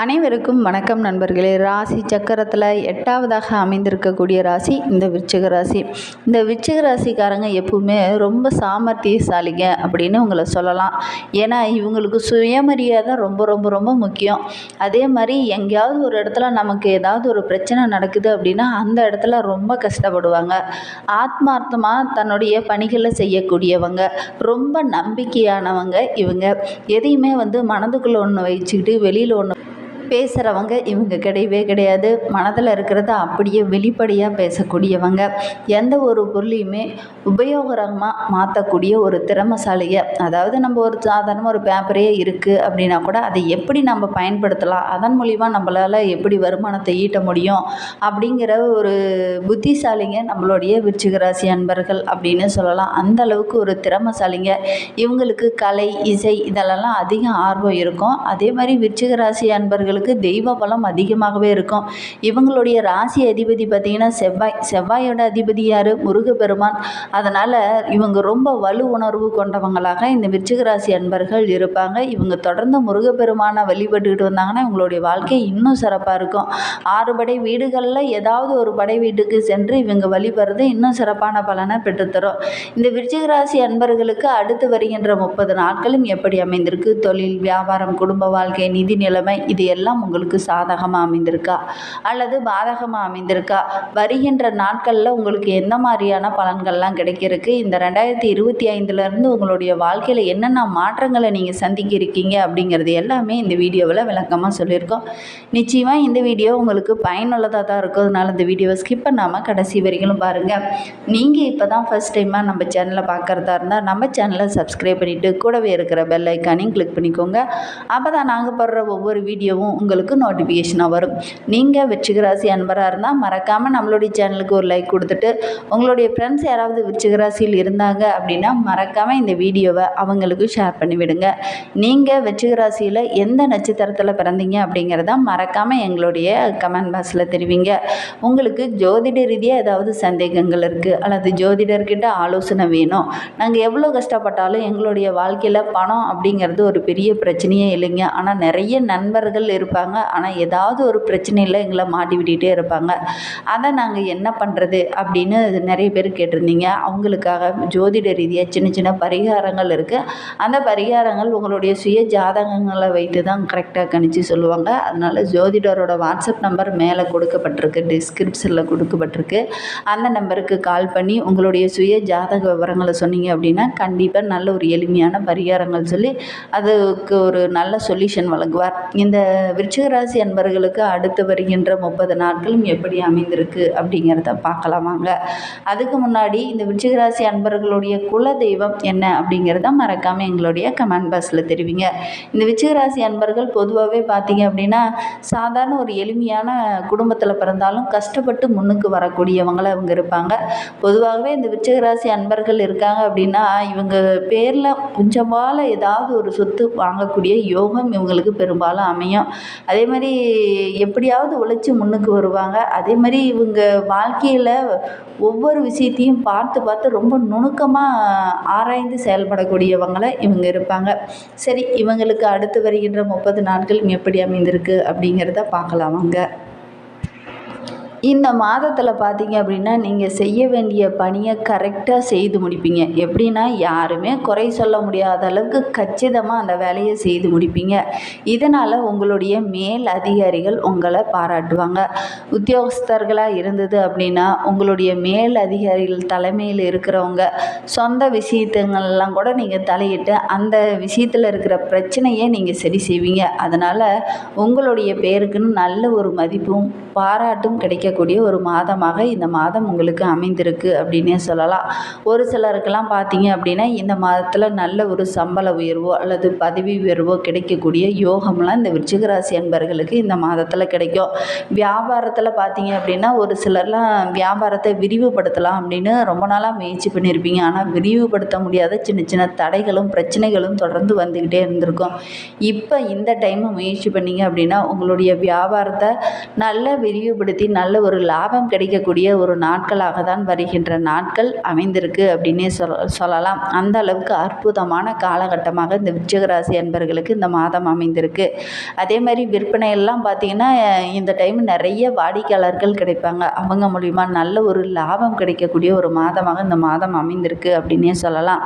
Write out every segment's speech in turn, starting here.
அனைவருக்கும் வணக்கம் நண்பர்களே. ராசி சக்கரத்தில் எட்டாவதாக அமைந்திருக்கக்கூடிய ராசி இந்த விருச்சிக ராசி. இந்த விருச்சிக ராசிக்காரங்க எப்பவுமே ரொம்ப சாமர்த்தியசாலிங்க அப்படின்னு உங்களை சொல்லலாம். ஏன்னா இவங்களுக்கு சுயமரியாதை ரொம்ப ரொம்ப ரொம்ப முக்கியம். அதே மாதிரி எங்கேயாவது ஒரு இடத்துல நமக்கு ஏதாவது ஒரு பிரச்சனை நடக்குது அப்படின்னா அந்த இடத்துல ரொம்ப கஷ்டப்படுவாங்க. ஆத்மார்த்தமாக தன்னுடைய பணிகளை செய்யக்கூடியவங்க. ரொம்ப நம்பிக்கையானவங்க இவங்க. எதையுமே வந்து மனதுக்குள்ளே ஒன்று வச்சுக்கிட்டு வெளியில் ஒன்று பேசுகிறவங்க இவங்க கிடையவே கிடையாது. மனதில் இருக்கிறத அப்படியே வெளிப்படையாக பேசக்கூடியவங்க. எந்த ஒரு பொருளையுமே உபயோகரமாக மாற்றக்கூடிய ஒரு திறமசாலியை அதாவது நம்ம ஒரு சாதாரணமாக ஒரு பேப்பரே இருக்குது அப்படின்னா கூட அதை எப்படி நம்ம பயன்படுத்தலாம்? அதன் மூலிமா நம்மளால் எப்படி வருமானத்தை ஈட்ட முடியும்? அப்படிங்கிற ஒரு புத்திசாலிங்க நம்மளுடைய விருச்சிக ராசி அன்பர்கள் அப்படின்னு சொல்லலாம். அந்த அளவுக்கு ஒரு திறமசாலிங்க. இவங்களுக்கு கலை இசை இதெல்லாம் அதிக ஆர்வம் இருக்கும். அதே மாதிரி விருச்சிக ராசி அன்பர்களுக்கு தெய்வ பலம் அதிகமாகவே இருக்கும். இவங்களுடைய ராசி அதிபதி பார்த்திங்கன்னா செவ்வாய் செவ்வாயோட அதிபதி யார்? முருகப்பெருமான். அதனால் இவங்க ரொம்ப வலு உணர்வு கொண்டவங்களாக இந்த விருச்சிக ராசி அன்பர்கள் இருப்பாங்க. இவங்க தொடர்ந்து முருகப்பெருமானை வழிபட்டுக்கிட்டு வந்தாங்கன்னா இவங்களுடைய வாழ்க்கை இன்னும் சிறப்பாக இருக்கும். ஆறு படை வீடுகளில் ஏதாவது ஒரு படை வீட்டுக்கு சென்று இவங்க வழிபடுறது இன்னும் சிறப்பான பலனை பெற்றுத்தரும். இந்த விருச்சிக ராசி அன்பர்களுக்கு அடுத்து வருகின்ற முப்பது நாட்களும் எப்படி அமைந்திருக்கு? தொழில் வியாபாரம் குடும்ப வாழ்க்கை நிதி நிலைமை இது எல்லாம் உங்களுக்கு சாதகமாக அமைந்திருக்கா? அல்லது பாதகமாக அமைந்திருக்கா? வருகின்ற நாட்களில் உங்களுக்கு எந்த மாதிரியான பலன்கள்லாம் கிடைக்கிறதுக்கு இந்த ரெண்டாயிரத்தி இருபத்தி ஐந்துலேருந்து உங்களுடைய வாழ்க்கையில் என்னென்ன மாற்றங்களை நீங்கள் சந்திக்க இருக்கீங்க அப்படிங்கிறது எல்லாமே இந்த வீடியோவில் விளக்கமாக சொல்லியிருக்கோம். நிச்சயமாக இந்த வீடியோ உங்களுக்கு பயனுள்ளதாக தான் இருக்கும். அதனால் இந்த வீடியோவை ஸ்கிப் பண்ணாமல் கடைசி வரைக்கும் பாருங்கள் நீங்கள் இப்போ தான் ஃபஸ்ட் டைமாக நம்ம சேனலை பார்க்குறதா இருந்தால் நம்ம சேனலை சப்ஸ்கிரைப் பண்ணிவிட்டு கூடவே இருக்கிற பெல் ஐக்கானையும் கிளிக் பண்ணிக்கோங்க. அப்போ தான் நாங்கள் போடுற ஒவ்வொரு வீடியோவும் உங்களுக்கு நோட்டிஃபிகேஷனாக வரும். நீங்கள் விருச்சிகராசி அன்பராக இருந்தால் மறக்காமல் நம்மளுடைய சேனலுக்கு ஒரு லைக் கொடுத்துட்டு உங்களுடைய ஃப்ரெண்ட்ஸ் யாராவது விருச்சிகராசியில் இருந்தாங்க அப்படின்னா மறக்காமல் இந்த வீடியோவை அவங்களுக்கு ஷேர் பண்ணிவிடுங்க நீங்கள் விருச்சிகராசியில் எந்த நட்சத்திரத்தில் பிறந்தீங்க அப்படிங்கிறத மறக்காமல் எங்களுடைய கமெண்ட் பாக்ஸில் தெரிவிங்க. உங்களுக்கு ஜோதிட ரீதியாக ஏதாவது சந்தேகங்கள் இருக்குது அல்லது ஜோதிடர்கிட்ட ஆலோசனை வேணும் நாங்கள் எவ்வளோ கஷ்டப்பட்டாலும் எங்களுடைய வாழ்க்கையில் பணம் அப்படிங்கிறது ஒரு பெரிய பிரச்சனையே இல்லைங்க. ஆனால் நிறைய நண்பர்கள் இருப்பாங்க. இருப்பாங்க. ஆனால் ஏதாவது ஒரு பிரச்சனையில் எங்களை மாட்டி விட்டுட்டே இருப்பாங்க. அதை நாங்கள் என்ன பண்ணுறது அப்படின்னு நிறைய பேர் கேட்டிருந்தீங்க. அவங்களுக்காக ஜோதிட ரீதியாக சின்ன சின்ன பரிகாரங்கள் இருக்குது அந்த பரிகாரங்கள் உங்களுடைய சுய ஜாதகங்களை வைத்து தான் கரெக்டாக கணிச்சு சொல்லுவாங்க. அதனால் ஜோதிடரோட வாட்ஸ்அப் நம்பர் மேலே கொடுக்கப்பட்டிருக்கு. டிஸ்கிரிப்ஷனில் கொடுக்கப்பட்டிருக்கு. அந்த நம்பருக்கு கால் பண்ணி உங்களுடைய சுய ஜாதக விவரங்களை சொன்னீங்க அப்படின்னா கண்டிப்பாக நல்ல ஒரு எளிமையான பரிகாரங்கள் சொல்லி அதுக்கு ஒரு நல்ல சொல்யூஷன் வழங்குவார். இந்த விருச்சிக ராசி அன்பர்களுக்கு அடுத்து வருகின்ற முப்பது நாட்களும் எப்படி அமைந்திருக்கு அப்படிங்கிறத பார்க்கலாம் வாங்க. அதுக்கு முன்னாடி இந்த விருச்சிக ராசி அன்பர்களுடைய குல தெய்வம் என்ன அப்படிங்கிறத மறக்காமல் எங்களுடைய கமெண்ட் பாக்ஸில் தெரிவிங்க. இந்த விருச்சிக ராசி அன்பர்கள் பொதுவாகவே பார்த்தீங்க அப்படின்னா சாதாரண ஒரு எளிமையான குடும்பத்தில் பிறந்தாலும் கஷ்டப்பட்டு முன்னுக்கு வரக்கூடியவங்கள இவங்க இருப்பாங்க. பொதுவாகவே இந்த விருச்சிக ராசி அன்பர்கள் இருக்காங்க அப்படின்னா இவங்க பேரில் கொஞ்சமால ஏதாவது ஒரு சொத்து வாங்கக்கூடிய யோகம் இவங்களுக்கு பெரும்பாலும் அமையும். அதே மாதிரி எப்படியாவது உழைச்சி முன்னுக்கு வருவாங்க. அதே மாதிரி இவங்க வாழ்க்கையில் ஒவ்வொரு விஷயத்தையும் பார்த்து பார்த்து ரொம்ப நுணுக்கமாக ஆராய்ந்து செயல்படக்கூடியவங்களை இவங்க இருப்பாங்க. சரி இவங்களுக்கு அடுத்து வருகின்ற முப்பது நாட்கள் எப்படி அமைந்திருக்கு அப்படிங்கிறத பார்க்கலாம் வாங்க இந்த மாதத்தில் பார்த்தீங்க அப்படின்னா நீங்கள் செய்ய வேண்டிய பணியை கரெக்டாக செய்து முடிப்பீங்க. எப்படின்னா யாருமே குறை சொல்ல முடியாத அளவுக்கு கச்சிதமாக அந்த வேலையை செய்து முடிப்பீங்க. இதனால் உங்களுடைய மேல் அதிகாரிகள் உங்களை பாராட்டுவாங்க. உத்தியோகஸ்தர்களாக இருந்தது அப்படின்னா உங்களுடைய மேல் அதிகாரிகள் தலைமையில் இருக்கிறவங்க சொந்த விஷயத்துங்கள்லாம் கூட நீங்கள் தலையிட்டு அந்த விஷயத்தில் இருக்கிற பிரச்சனையை நீங்கள் சரி செய்வீங்க. அதனால் உங்களுடைய பேருக்குன்னு நல்ல ஒரு மதிப்பும் பாராட்டும் கிடைக்க செய்யக்கூடிய ஒரு மாதமாக இந்த மாதம் உங்களுக்கு அமைந்திருக்கு அப்படின்னே சொல்லலாம். ஒரு சிலருக்கெல்லாம் பார்த்தீங்க அப்படின்னா இந்த மாதத்தில் நல்ல ஒரு சம்பள உயர்வோ அல்லது பதவி உயர்வோ கிடைக்கக்கூடிய யோகம்லாம் இந்த விருச்சிகராசி அன்பர்களுக்கு இந்த மாதத்தில் கிடைக்கும். வியாபாரத்தில் பார்த்தீங்க அப்படின்னா ஒரு சிலர்லாம் வியாபாரத்தை விரிவுபடுத்தலாம் அப்படின்னு ரொம்ப நாளாக முயற்சி பண்ணியிருப்பீங்க. ஆனால் விரிவுபடுத்த முடியாத சின்ன சின்ன தடைகளும் பிரச்சனைகளும் தொடர்ந்து வந்துக்கிட்டே இருந்திருக்கும். இப்போ இந்த டைமு முயற்சி பண்ணீங்க அப்படின்னா உங்களுடைய வியாபாரத்தை நல்லா விரிவுபடுத்தி நல்ல ஒரு லாபம் கிடைக்கக்கூடிய ஒரு நாட்களாக தான் வருகின்ற நாட்கள் அமைந்திருக்கு அப்படின்னே சொல் சொல்லலாம். அந்த அளவுக்கு அற்புதமான காலகட்டமாக இந்த விருச்சிகராசி அன்பர்களுக்கு இந்த மாதம் அமைந்திருக்கு. அதே மாதிரி விற்பனையெல்லாம் பார்த்தீங்கன்னா இந்த டைம் நிறைய வாடிக்கையாளர்கள் கிடைப்பாங்க. அவங்க மூலிமா நல்ல ஒரு லாபம் கிடைக்கக்கூடிய ஒரு மாதமாக இந்த மாதம் அமைந்திருக்கு அப்படின்னே சொல்லலாம்.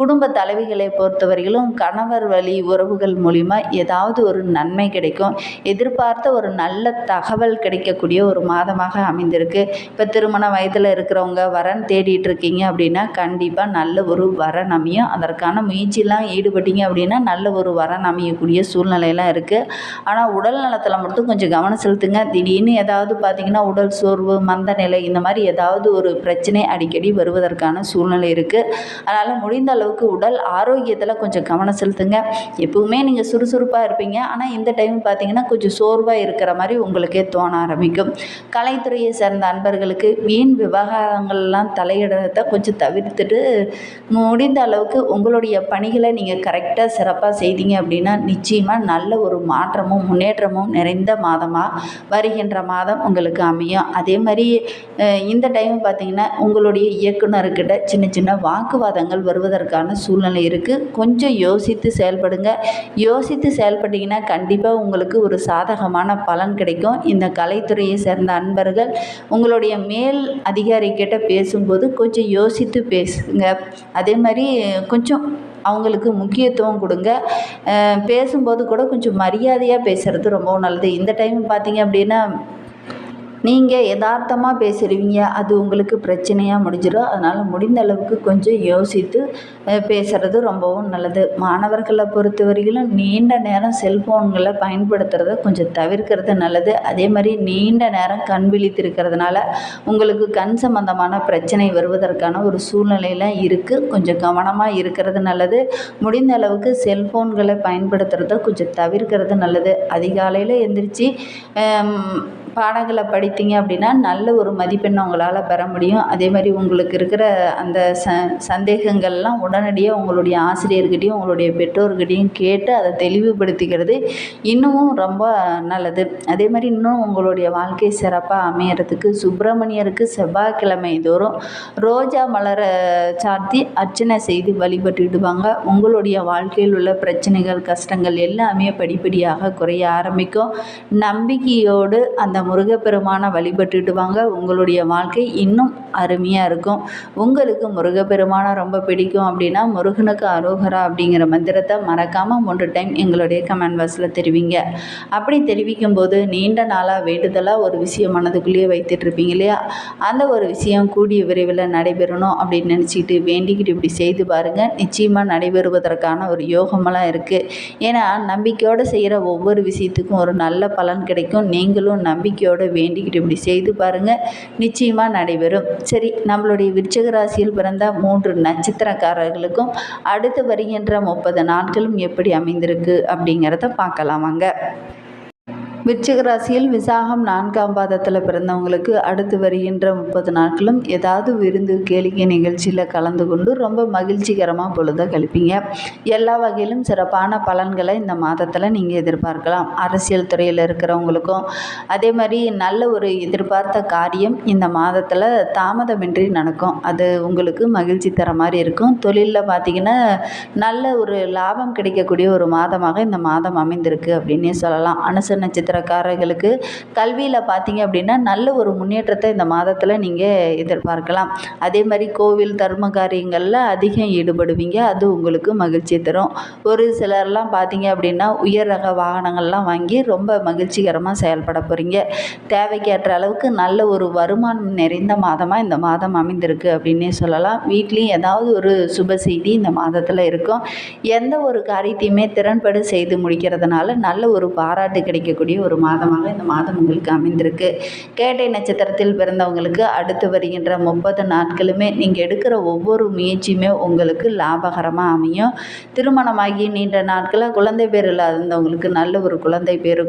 குடும்ப தலைவிகளை பொறுத்தவரையிலும் கணவர் வழி உறவுகள் மூலிமா ஏதாவது ஒரு நன்மை கிடைக்கும். எதிர்பார்த்த ஒரு நல்ல தகவல் கிடைக்கக்கூடிய ஒரு மாதம் மாதமாக அமைந்திருக்கு. இப்போ திருமண வயதில் இருக்கிறவங்க வரன் தேடிட்டு இருக்கீங்க அப்படின்னா கண்டிப்பாக நல்ல ஒரு வரன் அமையும். அதற்கான முயற்சியெலாம் ஈடுபட்டீங்க அப்படின்னா நல்ல ஒரு வரன் அமையக்கூடிய சூழ்நிலையெல்லாம் இருக்குது ஆனால் உடல் நலத்தில் மட்டும் கொஞ்சம் கவனம் செலுத்துங்க. திடீர்னு ஏதாவது பார்த்தீங்கன்னா உடல் சோர்வு மந்த நிலை இந்த மாதிரி ஏதாவது ஒரு பிரச்சனை அடிக்கடி வருவதற்கான சூழ்நிலை இருக்குது அதனால் முடிந்த அளவுக்கு உடல் ஆரோக்கியத்தில் கொஞ்சம் கவனம் செலுத்துங்க. எப்பவுமே நீங்கள் சுறுசுறுப்பாக இருப்பீங்க. ஆனால் இந்த டைம் பார்த்தீங்கன்னா கொஞ்சம் சோர்வாக இருக்கிற மாதிரி உங்களுக்கே தோண ஆரம்பிக்கும். கலைத்துறையை சேர்ந்த அன்பர்களுக்கு வீண் விவகாரங்கள்லாம் தலையிடுறத கொஞ்சம் தவிர்த்துட்டு முடிந்த அளவுக்கு உங்களுடைய பணிகளை நீங்கள் கரெக்டாக சிறப்பாக செய்தீங்க அப்படின்னா நிச்சயமாக நல்ல ஒரு மாற்றமும் முன்னேற்றமும் நிறைந்த மாதமாக வருகின்ற மாதம் உங்களுக்கு அமையும். அதே மாதிரி இந்த டைம் பார்த்தீங்கன்னா உங்களுடைய இயக்குனர்கிட்ட சின்ன சின்ன வாக்குவாதங்கள் வருவதற்கான சூழ்நிலை இருக்குது கொஞ்சம் யோசித்து செயல்படுங்க. யோசித்து செயல்பட்டீங்கன்னா கண்டிப்பாக உங்களுக்கு ஒரு சாதகமான பலன் கிடைக்கும். இந்த கலைத்துறையை சேர்ந்த நண்பர்கள் உங்களுடைய மேல் அதிகாரிக்கிட்ட பேசும்போது கொஞ்சம் யோசித்து பேசுங்க. அதே மாதிரி கொஞ்சம் அவங்களுக்கு முக்கியத்துவம் கொடுங்க. பேசும்போது கூட கொஞ்சம் மரியாதையாக பேசுகிறது ரொம்பவும் நல்லது. இந்த டைம் பார்த்தீங்க அப்படின்னா நீங்கள் யதார்த்தமாக பேசுகிறீங்க அது உங்களுக்கு பிரச்சனையாக முடிஞ்சிடும் அதனால் முடிந்த அளவுக்கு கொஞ்சம் யோசித்து பேசுகிறது ரொம்பவும் நல்லது. மாணவர்களை பொறுத்தவரையிலும் நீண்ட நேரம் செல்ஃபோன்களை பயன்படுத்துகிறத கொஞ்சம் தவிர்க்கிறது நல்லது. அதே மாதிரி நீண்ட நேரம் கண் விழித்திருக்கிறதுனால உங்களுக்கு கண் சம்பந்தமான பிரச்சனை வருவதற்கான ஒரு சூழ்நிலையெல்லாம் இருக்குது கொஞ்சம் கவனமாக இருக்கிறது நல்லது. முடிந்த அளவுக்கு செல்ஃபோன்களை பயன்படுத்துகிறத கொஞ்சம் தவிர்க்கிறது நல்லது. அதிகாலையில் எந்திரிச்சு பாடங்களை படித்தீங்க அப்படின்னா நல்ல ஒரு மதிப்பெண்ணை உங்களால் பெற முடியும். அதே மாதிரி உங்களுக்கு இருக்கிற அந்த ச சந்தேகங்கள்லாம் உடனடியாக உங்களுடைய ஆசிரியர்கிட்டையும் உங்களுடைய பெற்றோர்கிட்டையும் கேட்டு அதை தெளிவுபடுத்திக்கிறது இன்னமும் ரொம்ப நல்லது. அதே மாதிரி இன்னும் உங்களுடைய வாழ்க்கை சிறப்பாக அமையறதுக்கு சுப்பிரமணியருக்கு செவ்வாய்க்கிழமை தோறும் ரோஜா மலரை சாத்தி அர்ச்சனை செய்து வழிபட்டுடுவாங்க உங்களுடைய வாழ்க்கையில் உள்ள பிரச்சனைகள் கஷ்டங்கள் எல்லாமே படிப்படியாக குறைய ஆரம்பிக்கும். நம்பிக்கையோடு அந்த முருகப்பெருமானை வழிபட்டுட்டு வாங்க. உங்களுடைய வாழ்க்கை இன்னும் அருமையாக இருக்கும். உங்களுக்கு முருகப்பெருமானை ரொம்ப பிடிக்கும் அப்படின்னா முருகனுக்கு அரோகரா அப்படிங்கிற மந்திரத்தை மறக்காமல் மூன்று டைம் எங்களுடைய கமெண்ட் பாக்ஸில் தெரிவிங்க. அப்படி தெரிவிக்கும் போது நீண்ட நாளாக வேண்டுதலாக ஒரு விஷயம் மனதுக்குள்ளேயே வைத்துட்டு இருப்பீங்க இல்லையா? அந்த ஒரு விஷயம் கூடிய விரைவில் நடைபெறணும் அப்படின்னு நினச்சிக்கிட்டு வேண்டிக்கிட்டு இப்படி செய்து பாருங்கள் நிச்சயமாக நடைபெறுவதற்கான ஒரு யோகமெல்லாம் இருக்குது ஏன்னா நம்பிக்கையோடு செய்கிற ஒவ்வொரு விஷயத்துக்கும் ஒரு நல்ல பலன் கிடைக்கும். நீங்களும் நம்பிக்கையோடு வேண்டிக்கிட்டு இப்படி செய்து பாருங்கள் நிச்சயமாக நடைபெறும். சரி நம்மளுடைய விருச்சிக ராசியில் பிறந்த மூன்று நட்சத்திரக்காரர்களுக்கும் அடுத்து வருகின்ற முப்பது நாட்களும் எப்படி அமைந்திருக்கு அப்படிங்கிறத பார்க்கலாம் வாங்க விருச்சிக ராசியில் விசாகம் நான்காம் பாதத்தில் பிறந்தவங்களுக்கு அடுத்து வருகின்ற முப்பது நாட்களும் ஏதாவது விருந்து கேளிக்கை நிகழ்ச்சியில் கலந்து கொண்டு ரொம்ப மகிழ்ச்சிகரமாக பொழுத கழிப்பீங்க. எல்லா வகையிலும் சிறப்பான பலன்களை இந்த மாதத்தில் நீங்கள் எதிர்பார்க்கலாம். அரசியல் துறையில் இருக்கிறவங்களுக்கும் அதே மாதிரி நல்ல ஒரு எதிர்பார்த்த காரியம் இந்த மாதத்தில் தாமதமின்றி நடக்கும். அது உங்களுக்கு மகிழ்ச்சி தர மாதிரி இருக்கும். தொழிலில் பார்த்தீங்கன்னா நல்ல ஒரு லாபம் கிடைக்கக்கூடிய ஒரு மாதமாக இந்த மாதம் அமைந்திருக்கு அப்படின்னே சொல்லலாம். அனுச நட்சத்திரக்காரர்களுக்கு கல்வியில் பார்த்தீங்க அப்படின்னா நல்ல ஒரு முன்னேற்றத்தை இந்த மாதத்தில் நீங்கள் எதிர்பார்க்கலாம். அதே மாதிரி கோவில் தர்ம காரியங்களில் அதிகம் ஈடுபடுவீங்க. அது உங்களுக்கு மகிழ்ச்சி தரும். ஒரு சிலர்லாம் பார்த்தீங்க அப்படின்னா உயர் ரக வாகனங்கள்லாம் வாங்கி ரொம்ப மகிழ்ச்சிகரமாக செயல்பட போகிறீங்க தேவைக்கேற்ற அளவுக்கு நல்ல ஒரு வருமானம் நிறைந்த மாதமாக இந்த மாதம் அமைந்திருக்கு அப்படின்னே சொல்லலாம். வீட்லேயும் ஏதாவது ஒரு சுப செய்தி இந்த மாதத்தில் இருக்கும். எந்த ஒரு காரியத்தையுமே திறன்பட செய்து முடிக்கிறதுனால நல்ல ஒரு பாராட்டு கிடைக்கக்கூடிய ஒரு ஒரு மாதமாக இந்த மாதம் உங்களுக்கு அமைந்திருக்கு. கேட்டை நட்சத்திரத்தில் பிறந்தவங்களுக்கு அடுத்து வருகின்ற முப்பது நாட்களுமே நீங்கள் எடுக்கிற ஒவ்வொரு முயற்சியுமே உங்களுக்கு லாபகரமாக அமையும். திருமணமாகி நீண்ட நாட்களாக குழந்தை பேர் இல்லாதவங்களுக்கு நல்ல ஒரு குழந்தை பேர்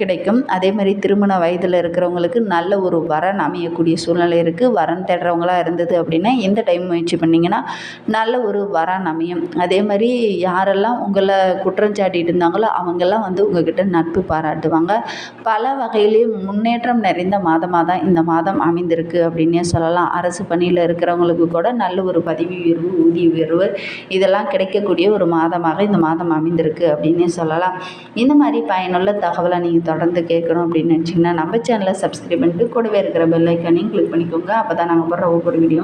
கிடைக்கும். அதே மாதிரி திருமண வயதில் இருக்கிறவங்களுக்கு நல்ல ஒரு வரன் அமையக்கூடிய சூழ்நிலை இருக்குது வரன் தேடுறவங்களா இருந்தது அப்படின்னா இந்த டைம் முயற்சி பண்ணிங்கன்னா நல்ல ஒரு வரன் அமையும். அதே மாதிரி யாரெல்லாம் உங்களை குற்றம் சாட்டிட்டு இருந்தாங்களோ அவங்கெல்லாம் வந்து உங்ககிட்ட நட்பு பாராட்டுவாங்க. பல வகையிலையும் முன்னேற்றம் நிறைந்த மாதமாக தான் இந்த மாதம் அமைந்திருக்கு அப்படின்னே சொல்லலாம். அரசு பணியில் இருக்கிறவங்களுக்கு கூட நல்ல ஒரு பதவி உயர்வு ஊதிய உயர்வு இதெல்லாம் கிடைக்கக்கூடிய ஒரு மாதமாக இந்த மாதம் அமைந்திருக்கு அப்படின்னே சொல்லலாம். இந்த மாதிரி பயனுள்ள தகவலை நீங்கள் தொடர்ந்து கேட்கணும் அப்படின்னு நினச்சிங்கன்னா நம்ம சேனலை சப்ஸ்கிரைப் பண்ணிட்டு கூடவே இருக்கிற பெல்லைக்கானையும் கிளிக் பண்ணிக்கோங்க. அப்போ தான் நாங்கள் போடுற ஒவ்வொரு வீடியோ